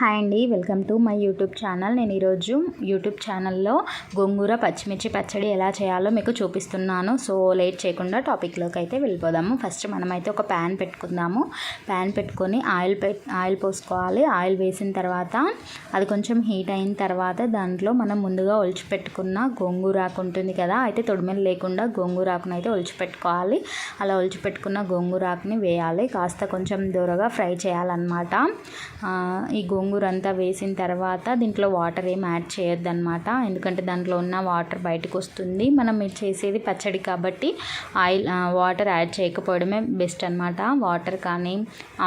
Hi అండి welcome to my YouTube channel. నేను ఈరోజు యూట్యూబ్ ఛానల్లో గోంగూర పచ్చిమిర్చి పచ్చడి ఎలా చేయాలో మీకు చూపిస్తున్నాను. సో లేట్ చేయకుండా టాపిక్లోకి అయితే వెళ్ళిపోదాము. ఫస్ట్ మనమైతే ఒక ప్యాన్ పెట్టుకుందాము. ప్యాన్ పెట్టుకొని ఆయిల్ పె ఆయిల్ పోసుకోవాలి. ఆయిల్ వేసిన తర్వాత అది కొంచెం హీట్ అయిన తర్వాత దాంట్లో మనం ముందుగా ఒలిచిపెట్టుకున్న గోంగూర గోంగూరాకు ఉంటుంది కదా అయితే తొడిమెలు లేకుండా గోంగూరాకును అయితే ఒలిచిపెట్టుకోవాలి. అలా ఒలిచిపెట్టుకున్న గోంగూర గోంగూరాకుని వేయాలి. కాస్త కొంచెం దూరగా ఫ్రై చేయాలన్నమాట. ఈ గోంగూర గోంగూర అంతా వేసిన తర్వాత దీంట్లో వాటర్ ఏం యాడ్ చేయొద్దు అనమాట ఎందుకంటే దాంట్లో ఉన్న వాటర్ బయటకు వస్తుంది. మనం చేసేది పచ్చడి కాబట్టి ఆయిల్ వాటర్ యాడ్ చేయకపోవడమే బెస్ట్ అనమాట వాటర్ కానీ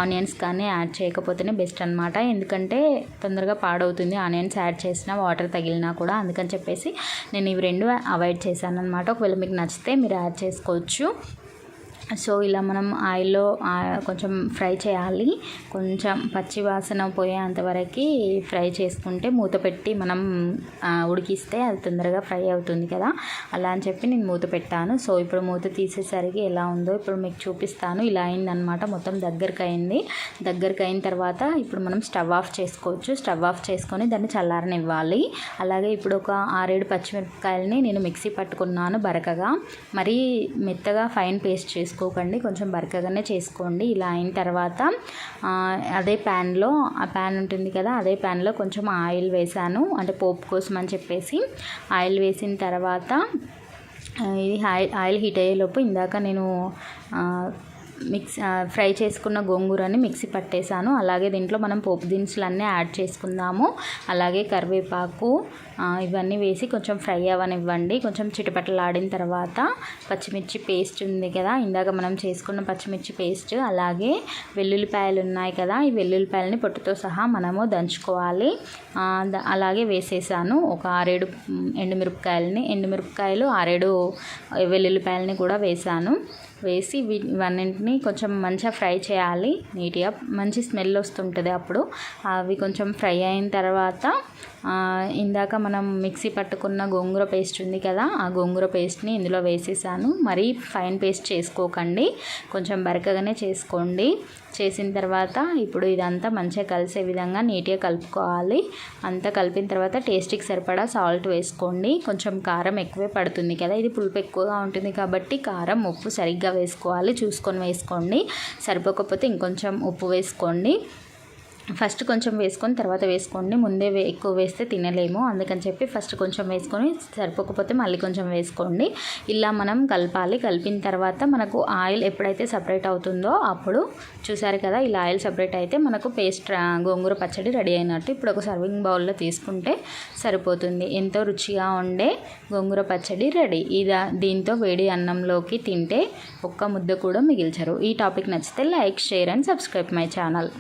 ఆనియన్స్ కానీ యాడ్ చేయకపోతేనే బెస్ట్ అనమాట ఎందుకంటే తొందరగా పాడవుతుంది. ఆనియన్స్ యాడ్ చేసినా వాటర్ తగిలినా కూడా. అందుకని చెప్పేసి నేను ఇవి రెండు అవాయిడ్ చేశాను అనమాట ఒకవేళ మీకు నచ్చితే మీరు యాడ్ చేసుకోవచ్చు. సో ఇలా మనం ఆయిల్లో కొంచెం ఫ్రై చేయాలి. కొంచెం పచ్చి వాసన పోయేంతవరకు ఫ్రై చేసుకుంటే మూత పెట్టి మనం ఉడికిస్తే అది తొందరగా ఫ్రై అవుతుంది కదా. అలా అని చెప్పి నేను మూత పెట్టాను. సో ఇప్పుడు మూత తీసేసరికి ఎలా ఉందో ఇప్పుడు మీకు చూపిస్తాను. ఇలా అయిందనమాట మొత్తం దగ్గరకు అయింది దగ్గరకు అయిన తర్వాత ఇప్పుడు మనం స్టవ్ ఆఫ్ చేసుకోవచ్చు. స్టవ్ ఆఫ్ చేసుకొని దాన్ని చల్లారనివ్వాలి. అలాగే ఇప్పుడు ఒక ఆరేడు పచ్చిమిరపకాయలని నేను మిక్సీ పట్టుకున్నాను బరకగా. మరీ మెత్తగా ఫైన్ పేస్ట్ చేసుకో చేసుకోకండి. కొంచెం బరకగానే చేసుకోండి. ఇలా అయిన తర్వాత అదే ప్యాన్లో ఆ ప్యాన్ ఉంటుంది కదా అదే ప్యాన్లో కొంచెం ఆయిల్ వేసాను అంటే పోపు కోసం అని చెప్పేసి ఆయిల్ వేసిన తర్వాత ఇది ఆయిల్ ఆయిల్ హీట్ అయ్యేలోపు ఇందాక నేను మిక్స్ ఫ్రై చేసుకున్న గోంగూరని మిక్సీ పట్టేశాను. అలాగే దీంట్లో మనం పోపు దినుసులు అన్నీ యాడ్ చేసుకుందాము. అలాగే కరివేపాకు ఇవన్నీ వేసి కొంచెం ఫ్రై అవ్వనివ్వండి కొంచెం చిటపటలాడిన తర్వాత పచ్చిమిర్చి పేస్ట్ ఉంది కదా ఇందాక మనం చేసుకున్న పచ్చిమిర్చి పేస్ట్ అలాగే వెల్లుల్లిపాయలు ఉన్నాయి కదా ఈ వెల్లుల్లిపాయలని పొట్టుతో సహా మనము దంచుకోవాలి. అలాగే వేసేసాను. ఒక ఆరేడు ఎండుమిరపకాయలని ఎండుమిరపకాయలు ఆరేడు వెల్లుల్లిపాయలని కూడా వేసాను. వేసి ఇవన్నింటినీ కొంచెం మంచిగా ఫ్రై చేయాలి నీట్గా. మంచి స్మెల్ వస్తుంటుంది అప్పుడు. అవి కొంచెం ఫ్రై అయిన తర్వాత ఇందాక మనం మిక్సీ పట్టుకున్న గోంగూర పేస్ట్ ఉంది కదా ఆ గోంగూర పేస్ట్ని ఇందులో వేసేసాను. మరీ ఫైన్ పేస్ట్ చేసుకోకండి. కొంచెం బరకగానే చేసుకోండి. చేసిన తర్వాత ఇప్పుడు ఇదంతా మంచిగా కలిసే విధంగా నీట్గా కలుపుకోవాలి. అంతా కలిపిన తర్వాత టేస్ట్కి సరిపడా సాల్ట్ వేసుకోండి. కొంచెం కారం ఎక్కువే పడుతుంది కదా ఇది పులుపు ఎక్కువగా ఉంటుంది కాబట్టి కారం ఉప్పు సరిగ్గా వేసుకోవాలి. చూసుకొని వేసుకోండి. సరిపోకపోతే ఇంకొంచెం ఉప్పు వేసుకోండి. ఫస్ట్ కొంచెం వేసుకొని తర్వాత వేసుకోండి. ముందే ఎక్కువ వేస్తే తినలేము. అందుకని చెప్పి ఫస్ట్ కొంచెం వేసుకొని సరిపోకపోతే మళ్ళీ కొంచెం వేసుకోండి. ఇలా మనం కలపాలి. కలిపిన తర్వాత మనకు ఆయిల్ ఎప్పుడైతే సపరేట్ అవుతుందో అప్పుడు చూసారు కదా ఇలా ఆయిల్ సపరేట్ అయితే మనకు పేస్ట్ గోంగూర పచ్చడి రెడీ అయినట్టు ఇప్పుడు ఒక సర్వింగ్ బౌల్లో తీసుకుంటే సరిపోతుంది. ఎంతో రుచిగా ఉండే గోంగూర పచ్చడి రెడీ. ఇదా దీంతో వేడి అన్నంలోకి తింటే ఒక్క ముద్ద కూడా మిగిల్చరు. ఈ టాపిక్ నచ్చితే like share and subscribe my channel.